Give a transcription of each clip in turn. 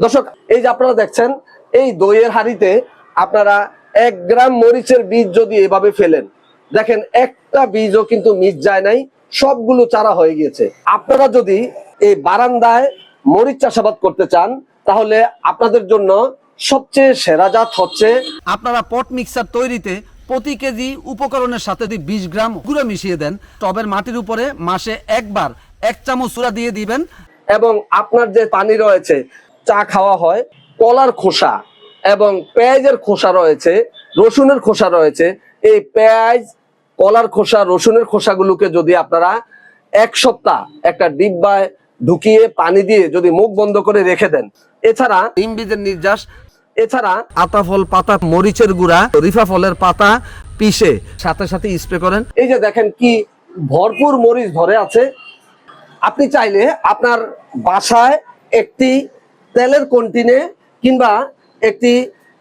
দর্শক এই যে আপনারা দেখছেন এই দইয়ের হাড়িতে আপনারা এক গ্রাম মরিচের বীজ যদি এভাবে ফেলেন দেখেন একটা বীজও কিন্তু মিস যায় নাই সবগুলো চারা হয়ে গিয়েছে। আপনারা যদি এই বারান্দায় মরিচ চাষাবাদ করতে চান তাহলে আপনাদের জন্য সবচেয়ে সেরা জাত হচ্ছে আপনারা পট মিক্সার তৈরিতে প্রতি কেজি উপকরণের সাথে যদি বিশ গ্রাম গুঁড়ো মিশিয়ে দেন টবের মাটির উপরে মাসে একবার এক চামচ চূড়া দিয়ে দিবেন। এবং আপনার যে পানি রয়েছে চা খাওয়া হয়, কলার খোসা এবং পেঁয়াজের খোসা রয়েছে, রসুনের খোসা রয়েছে। এই পেঁয়াজ, কলার খোসা, রসুনের খোসাগুলোকে যদি আপনারা এক সপ্তাহ একটা ডিব্বায় ঢুকিয়ে পানি দিয়ে যদি মুখ বন্ধ করে রেখে দেন, এছাড়া ডিম বীজের নির্যাস, এছাড়া আতা ফল পাতা, মরিচের গুঁড়া রিফা ফলের পাতা পিষে সাথে সাথে স্প্রে করেন। এই যে দেখেন কি ভরপুর মরিচ ধরে আছে। আপনি চাইলে আপনার বাসায় একটি তেলের কন্টিনে কিংবা একটি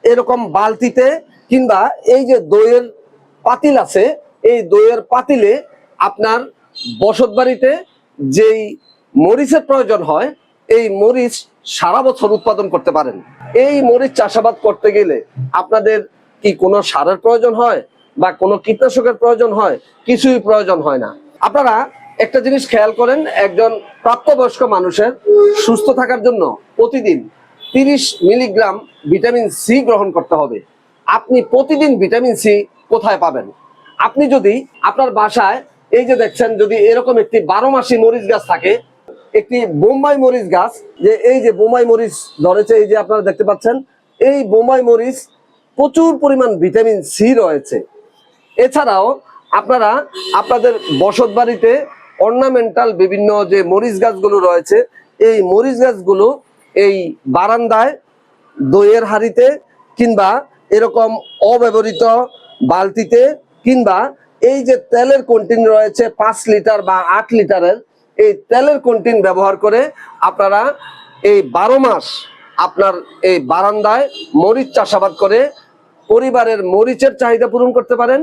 এরকম বালতিতে কিংবা এই যে দইয়ের পাতিল আছে, এই দইয়ের পাতিলে আপনার বসত বাড়িতে যেই মরিচের প্রয়োজন হয়, এই মরিচ সারা বছর উৎপাদন করতে পারেন। এই মরিচ চাষাবাদ করতে গেলে আপনাদের কি কোনো সারের প্রয়োজন হয় বা কোনো কীটনাশকের প্রয়োজন হয়? কিছুই প্রয়োজন হয় না। আপনারা একটা জিনিস খেয়াল করেন, একজন প্রাপ্তবয়স্ক মানুষের সুস্থ থাকার জন্য প্রতিদিন তিরিশ মিলিগ্রাম ভিটামিন সি গ্রহণ করতে হবে। আপনি প্রতিদিন ভিটামিন সি কোথায় পাবেন? আপনি যদি আপনার বাসায়, এই যে দেখছেন, যদি এরকম একটি বারো মাসি মরিচ গাছ থাকে, একটি বোম্বাই মরিচ গাছ, যে এই যে বোম্বাই মরিচ ধরেছে, এই যে আপনারা দেখতে পাচ্ছেন, এই বোম্বাই মরিচ প্রচুর পরিমাণ ভিটামিন সি রয়েছে। এছাড়াও আপনারা আপনাদের বসত বাড়িতে অর্নামেন্টাল বিভিন্ন যে মরিচ গাছগুলো রয়েছে, এই মরিচ গাছগুলো এই বারান্দায়, দইয়ের হাড়িতে কিংবা এরকম অব্যবহৃত বালতিতে কিংবা এই যে তেলের কন্টিন রয়েছে পাঁচ লিটার বা আট লিটারের, এই তেলের কন্টিন ব্যবহার করে আপনারা এই বারো মাস আপনার এই বারান্দায় মরিচ চাষাবাদ করে পরিবারের মরিচের চাহিদা পূরণ করতে পারেন।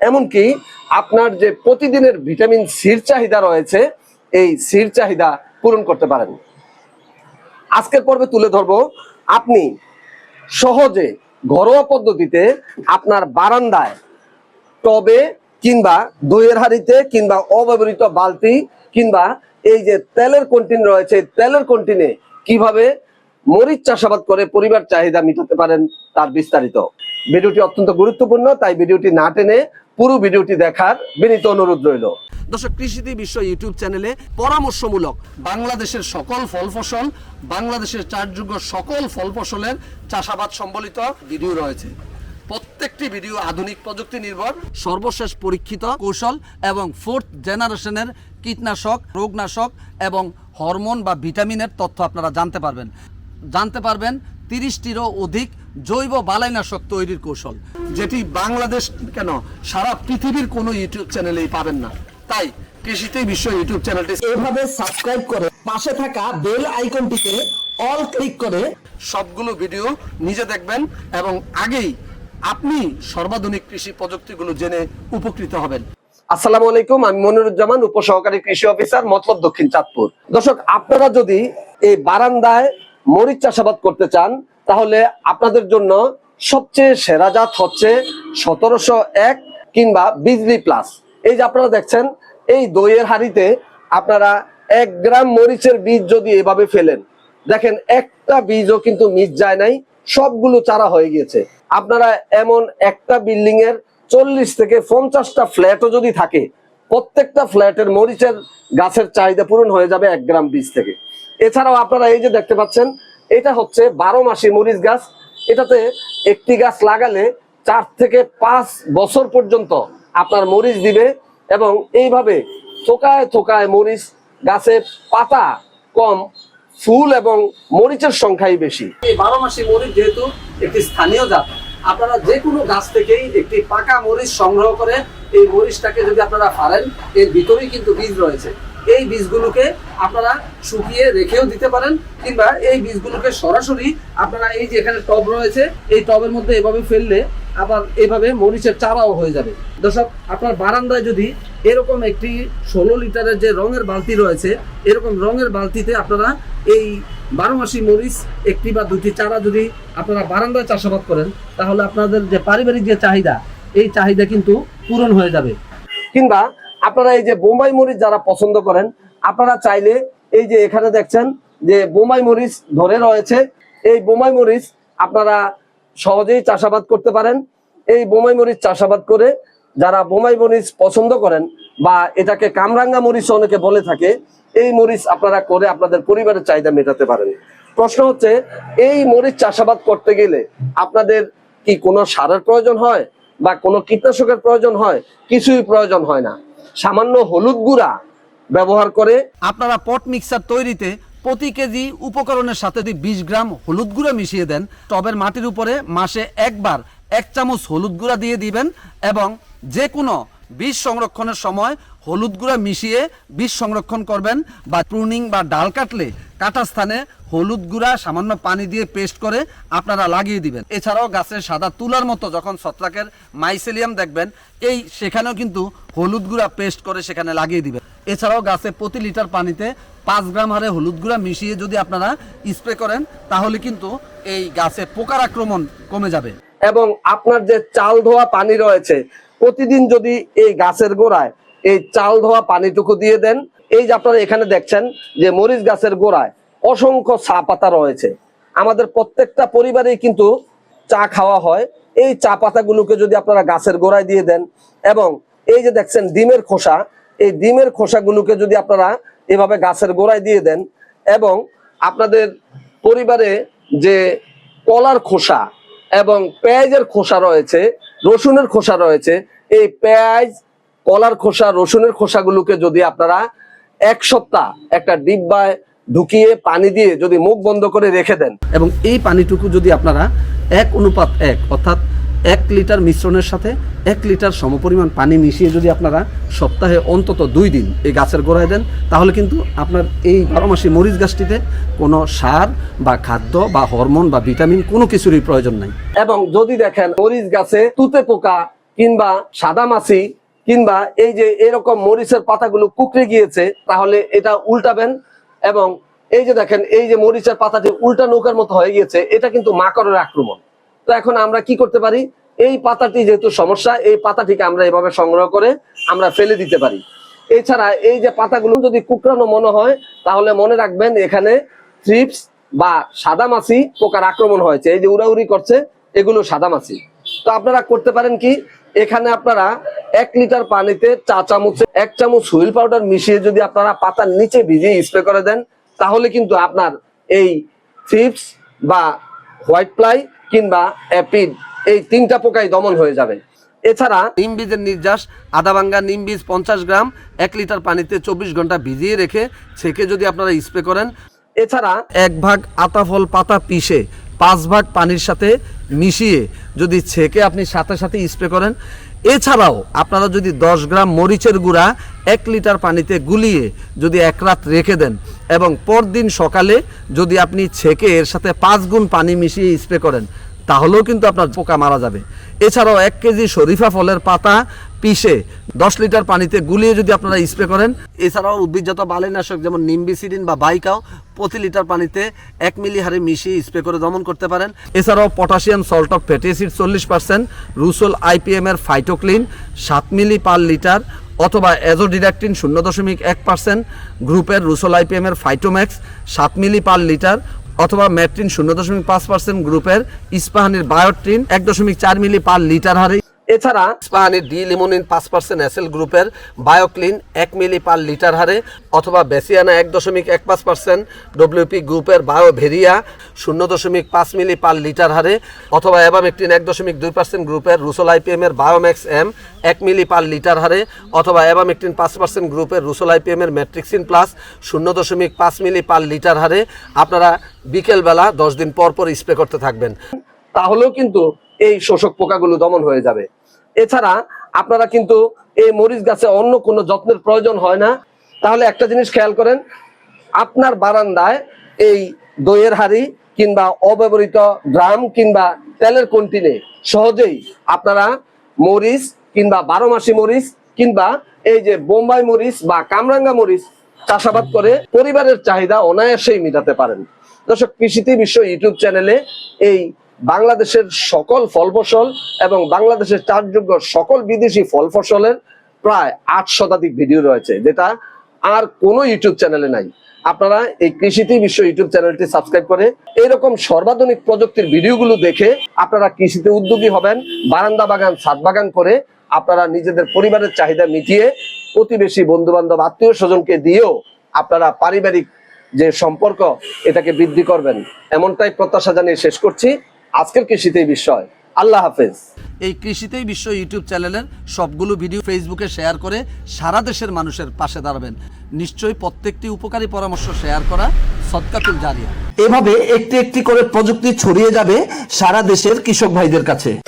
এমনকি আপনার যে প্রতিদিনের ভিটামিন সির চাহিদা রয়েছে, এই সির চাহিদা পূরণ করতে পারেন। আজকের পর্বে তুলে ধরবো, আপনি সহজে ঘরোয়া পদ্ধতিতে আপনার বারান্দায় টবে কিংবা দইয়ের হাড়িতে কিংবা অব্যবহৃত বালতি কিংবা এই যে তেলের কন্টিন রয়েছে তেলের কন্টিনে কীভাবে মরিচ চাষাবাদ করে পরিবার চাহিদা মেটাতে পারেন, তার বিস্তারিত। ভিডিওটি অত্যন্ত গুরুত্বপূর্ণ, তাই ভিডিওটি না টেনে পুরো ভিডিওটি দেখার বিনীত অনুরোধ রইল। দর্শক কৃষিতে বিশ্ব ইউটিউব চ্যানেলে পরামর্শমূলক বাংলাদেশের সকল ফল ফসল, বাংলাদেশের চাষযোগ্য সকল ফল ফসলের চাষাবাদ সম্বলিত ভিডিও রয়েছে। প্রত্যেকটি ভিডিও আধুনিক প্রযুক্তি নির্ভর, সর্বশেষ পরীক্ষিত কৌশল এবং ফোর্থ জেনারেশনের কীটনাশক, রোগনাশক এবং হরমোন বা ভিটামিনের তথ্য আপনারা জানতে পারবেন। জানতে পারবেন তিরিশটিরও অধিক জৈব বালাইনাশক তৈরির কৌশল, যেটি বাংলাদেশ কেন সারা পৃথিবীর কোনো ইউটিউব চ্যানেলেই পাবেন না। তাই কৃষিতেই বিশ্ব ইউটিউব চ্যানেলটি এভাবে সাবস্ক্রাইব করে পাশে থাকা বেল আইকনটিতে অল ক্লিক করে সবগুলো ভিডিও নিজে দেখবেন এবং আগেই আপনি সর্বাধুনিক কৃষি প্রযুক্তিগুলো জেনে উপকৃত হবেন। আসসালামু আলাইকুম, আমি মনিরুজ্জামান, উপসহকারী কৃষি অফিসার মতলব দক্ষিণ চাঁদপুর। দর্শক, আপনারা যদি এই বারান্দায় মরিচ চাষাবাদ করতে চান, তাহলে আপনাদের জন্য সবচেয়ে সেরা জাত হচ্ছে সতেরোশো এক কিংবা বিজলি প্লাস। এই যে আপনারা দেখছেন, এই দইয়ের হাড়িতে আপনারা এক গ্রাম মরিচের বীজ যদি এভাবে ফেলেন, দেখেন একটা বীজও কিন্তু মিস যায় নাই, সবগুলো চারা হয়ে গিয়েছে। আপনারা এমন একটা বিল্ডিং এর চল্লিশ থেকে পঞ্চাশটা ফ্ল্যাটও যদি থাকে, প্রত্যেকটা ফ্ল্যাটের মরিচের গাছের চাহিদা পূরণ হয়ে যাবে এক গ্রাম বীজ থেকে। এছাড়াও আপনারা এই যে দেখতে পাচ্ছেন, এটা হচ্ছে বারো মাসি মরিচ গাছ। এটাতে একটি গাছ লাগালে চার থেকে পাঁচ বছর পর্যন্ত আপনার মরিচ দিবে এবং এইভাবে থোকায় থোকায় মরিচ গাছে পাতা কম, ফুল এবং মরিচের সংখ্যাই বেশি। এই বারো মাসি মরিচ যেহেতু একটি স্থানীয় জাত, আপনারা যে কোনো গাছ থেকেই একটি পাকা মরিচ সংগ্রহ করে এই মরিচটাকে যদি আপনারা পারেন এর ভিতরেই কিন্তু বীজ রয়েছে। এই বীজগুলোকে আপনারা শুকিয়ে রেখেও দিতে পারেন, কিংবা এই বীজগুলোকে সরাসরি আপনারা এই যে এখানে টব রয়েছে, এই টবের মধ্যে এভাবে ফেললে আবার এভাবে মরিচের চারাও হয়ে যাবে। দর্শক, আপনার বারান্দায় যদি এরকম একটি ষোলো লিটারের যে রঙের বালতি রয়েছে, এরকম রঙের বালতিতে আপনারা এই বারো মাসি মরিচ একটি বা দুটি চারা যদি আপনারা বারান্দায় চাষাবাদ করেন, তাহলে আপনাদের যে পারিবারিক যে চাহিদা, এই চাহিদা কিন্তু পূরণ হয়ে যাবে। কিংবা আপনারা এই যে বোম্বাই মরিচ যারা পছন্দ করেন, আপনারা চাইলে এই যে এখানে দেখছেন যে বোম্বাই মরিচ ধরে রয়েছে। এই বোম্বাই মরিচ আপনারা সহজেই চাষাবাদ করতে পারেন। এই বোম্বাই মরিচ চাষাবাদ করে যারা বোম্বাই মরিচ পছন্দ করেন বা এটাকে কামরাঙ্গা মরিচ অনেকে বলে থাকে, এই মরিচ আপনারা করে আপনাদের পরিবারের চাহিদা মেটাতে পারেন। প্রশ্ন হচ্ছে, এই মরিচ চাষাবাদ করতে গেলে আপনাদের কি কোনো সারের প্রয়োজন হয় বা কোনো কীটনাশকের প্রয়োজন হয়? কিছুই প্রয়োজন হয় না। সামান্য হলুদ গুঁড়া ব্যবহার করে। আপনারা পট মিক্সার তৈরিতে প্রতি কেজি উপকরণের সাথে যদি বিশ গ্রাম হলুদ গুঁড়া মিশিয়ে দেন, টবের মাটির উপরে মাসে একবার এক চামচ হলুদ গুঁড়া দিয়ে দিবেন এবং যে কোনো বীজ সংরক্ষণের সময় হলুদ গুঁড়া মিশিয়ে বীজ সংরক্ষণ করবেন বা প্রুনিং বা ডাল কাটলে কাটা স্থানে হলুদ গুঁড়া, সামান্য পানি দিয়ে পেস্ট করে আপনারা লাগিয়ে দিবেন। এছাড়াও গাছের সাদা তুলার মতো যখন ছত্রাকের মাইসেলিয়াম দেখবেন, এই সেখানেও কিন্তু হলুদ গুঁড়া পেস্ট করে সেখানে লাগিয়ে দিবেন। এছাড়াও গাছে প্রতি লিটার পানিতে পাঁচ গ্রাম হারে হলুদ গুঁড়া মিশিয়ে যদি আপনারা স্প্রে করেন, তাহলে কিন্তু এই গাছে পোকার আক্রমণ কমে যাবে। এবং আপনার যে চাল ধোয়া পানি রয়েছে, প্রতিদিন যদি এই গাছের গোড়ায় এই চাল ধোয়া পানিটুকু দিয়ে দেন। এই যে আপনারা এখানে দেখছেন যে মরিচ গাছের গোড়ায় অসংখ্য চা পাতা রয়েছে। আমাদের প্রত্যেকটা পরিবারেই কিন্তু চা খাওয়া হয়। এই চা পাতাগুলোকে যদি আপনারা গাছের গোড়ায় দিয়ে দেন এবং এই যে দেখছেন ডিমের খোসা, এই ডিমের খোসাগুলোকে যদি আপনারা এভাবে গাছের গোড়ায় দিয়ে দেন এবং আপনাদের পরিবারে যে কলার খোসা এবং পেঁয়াজের খোসা রয়েছে, রসুনের খোসা রয়েছে, এই পেঁয়াজ কলার খোসা, রসুনের খোসাগুলোকে যদি আপনারা এক সপ্তাহ একটা ডিব্বায় ঢুকিয়ে পানি দিয়ে যদি মুখ বন্ধ করে রেখে দেন এবং এই পানিটুকু যদি আপনারা এক অনুপাত এক, অর্থাৎ এক লিটার মিশ্রণের সাথে এক লিটার সমপরিমাণ পানি মিশিয়ে যদি আপনারা সপ্তাহে অন্তত দুই দিন এই গাছের গোড়ায় দেন, তাহলে কিন্তু আপনার এই বারো মাসি মরিচ গাছটিতে কোনো সার বা খাদ্য বা হরমোন বা ভিটামিন কোনো কিছুরই প্রয়োজন নাই। এবং যদি দেখেন মরিচ গাছে তুতে পোকা কিংবা সাদা মাছি কিংবা এই যে এরকম মরিচের পাতাগুলো কুকড়ে গিয়েছে, তাহলে এটা উল্টাবেন এবং এই যে দেখেন, এই যে মরিচের পাতাটি উল্টা নৌকার মতো হয়ে গিয়েছে, এটা কিন্তু মাকড়ের আক্রমণ। তো এখন আমরা কি করতে পারি? এই পাতাটি যেহেতু সমস্যা, এই পাতাটিকে আমরা এভাবে সংগ্রহ করে আমরা ফেলে দিতে পারি। এছাড়া এই যে পাতাগুলো যদি কুকরানো মনে হয়, তাহলে মনে রাখবেন এখানে থ্রিপস বা সাদামাছি পোকার আক্রমণ হয়েছে। এই যে উড়াউড়ি করছে, এগুলো সাদামাছি। তো আপনারা করতে পারেন কি? এখানে আপনারা এক লিটার পানিতে চা চামচে, এক চামচ হুইল পাউডার মিশিয়ে যদি আপনারা পাতার নিচে ভিজিয়ে স্প্রে করে দেন, তাহলে কিন্তু আপনার এই থ্রিপস বা হোয়াইট প্লাই কিংবা অ্যাপিড এই তিনটা পোকাই দমন হয়ে যাবে। এছাড়া নিম বীজের নির্যাস, আদা ভাঙ্গা নিম বীজ পঞ্চাশ গ্রাম, এক লিটার পানিতে চব্বিশ ঘণ্টা ভিজিয়ে রেখে ছেঁকে যদি আপনারা স্প্রে করেন। এছাড়া এক ভাগ আতাফল পাতা পিষে পাঁচ ভাগ পানির সাথে মিশিয়ে যদি ছেঁকে আপনি সাথে সাথে স্প্রে করেন, এছাড়াও আপনারা যদি দশ গ্রাম মরিচের গুঁড়া এক লিটার পানিতে গুলিয়ে যদি এক রাত রেখে দেন এবং পরদিন সকালে যদি আপনি ছেঁকে এর সাথে পাঁচ গুণ পানি মিশিয়ে স্প্রে করেন, তাহলেও কিন্তু আপনার পোকা মারা যাবে। এছাড়াও এক কেজি শরীফা ফলের পাতা পিষে দশ লিটার পানিতে গুলিয়ে যদি আপনারা স্প্রে করেন, এছাড়াও উদ্ভিদজাত বালিনাশক যেমন নিম্বিসিডিন বা বাইকাও প্রতি লিটার পানিতে এক মিলি হারে মিশিয়ে স্প্রে করে দমন করতে পারেন। এছাড়াও potassium salt of fatty acid চল্লিশ পার্সেন্ট রুসোল আইপিএম এর ফাইটোক্লিন সাত মিলি পার লিটার অথবা অ্যাজোডিডাক্টিন শূন্য দশমিক এক পার্সেন্ট গ্রুপের রুসোল আইপিএম এর ফাইটোম্যাক্স সাত মিলি পার লিটার অথবা ম্যাট্রিন শূন্য দশমিক পাঁচ পার্সেন্ট গ্রুপের ইস্পাহানির বায়োট্রিন এক দশমিক চার মিলি পার লিটার হারে এছাড়া ইস্পাহানির ডি লিমোনিন পাঁচ পার্সেন্ট এসএল গ্রুপের বায়োক্লিন এক মিলি পার লিটার হারে অথবা বেসিয়ানা এক দশমিক এক পাঁচ পার্সেন্ট, ডব্লিউপি গ্রুপের বায়ো ভেরিয়া শূন্য দশমিক পাঁচ মিলি পার লিটার হারে অথবা অ্যাবামেকটিন এক দশমিক দুই পার্সেন্ট গ্রুপের রুসোল আইপিএম এর বায়োম্যাক্স এম এক মিলি পার লিটার হারে অথবা অ্যাবামেকটিন পাঁচ পার্সেন্ট গ্রুপের রুসোল আইপিএম এর ম্যাট্রিক্সিন প্লাস শূন্য দশমিক পাঁচ মিলি পার লিটার হারে আপনারা বিকেলবেলা দশ দিন পর পর স্প্রে করতে থাকবেন। তাহলেও কিন্তু এই শোষক পোকাগুলো দমন হয়ে যাবে। এছাড়া আপনারা কিন্তু এই মরিচ গাছে অন্য কোনো যত্নের প্রয়োজন হয় না। তাহলে একটা জিনিস খেয়াল করেন, আপনার বারান্দায় এই দইয়ের হাড়ি কিংবা অব্যবহৃত ড্রাম কিংবা তেলের কন্টিনে সহজেই আপনারা মরিচ কিংবা বারো মাসি মরিচ কিংবা এই যে বোম্বাই মরিচ বা কামরাঙ্গা মরিচ চাষাবাদ করে পরিবারের চাহিদা অনায়াসেই মেটাতে পারেন। দর্শক, কৃষিতে বিশ্ব ইউটিউব চ্যানেলে এই বাংলাদেশের সকল ফল ফসল এবং বাংলাদেশের চাষযোগ্য সকল বিদেশি ফল ফসলের প্রায় আট শতাধিক ভিডিও রয়েছে, যেটা আর কোনো ইউটিউব চ্যানেলে নাই। আপনারা এই কৃষিতে বিশ্ব ইউটিউব চ্যানেলটি সাবস্ক্রাইব করে এরকম সর্বাধুনিক প্রযুক্তির ভিডিওগুলো দেখে আপনারা কৃষিতে উদ্যোগী হবেন, বারান্দা বাগান, ছাদ বাগান করে আপনারা নিজেদের পরিবারের চাহিদা মিটিয়ে প্রতিবেশী বন্ধু বান্ধব আত্মীয় স্বজনকে দিয়েও আপনারা পারিবারিক যে সম্পর্ক, এটাকে বৃদ্ধি করবেন। এমনটাই প্রত্যাশা জানিয়ে শেষ করছি। আজকের কৃষিতেই বিষয় আল্লাহ হাফেজ। এই কৃষিতেই বিশ্ব ইউটিউব চ্যানেলের সবগুলো ভিডিও ফেসবুকে শেয়ার করে সারা দেশের মানুষের পাশে দাঁড়াবেন। নিশ্চয়ই প্রত্যেকটি উপকারী পরামর্শ শেয়ার করা সৎকাতুল জারিয়া। এভাবে একটি একটি করে প্রযুক্তি ছড়িয়ে যাবে সারা দেশের কৃষক ভাইদের কাছে।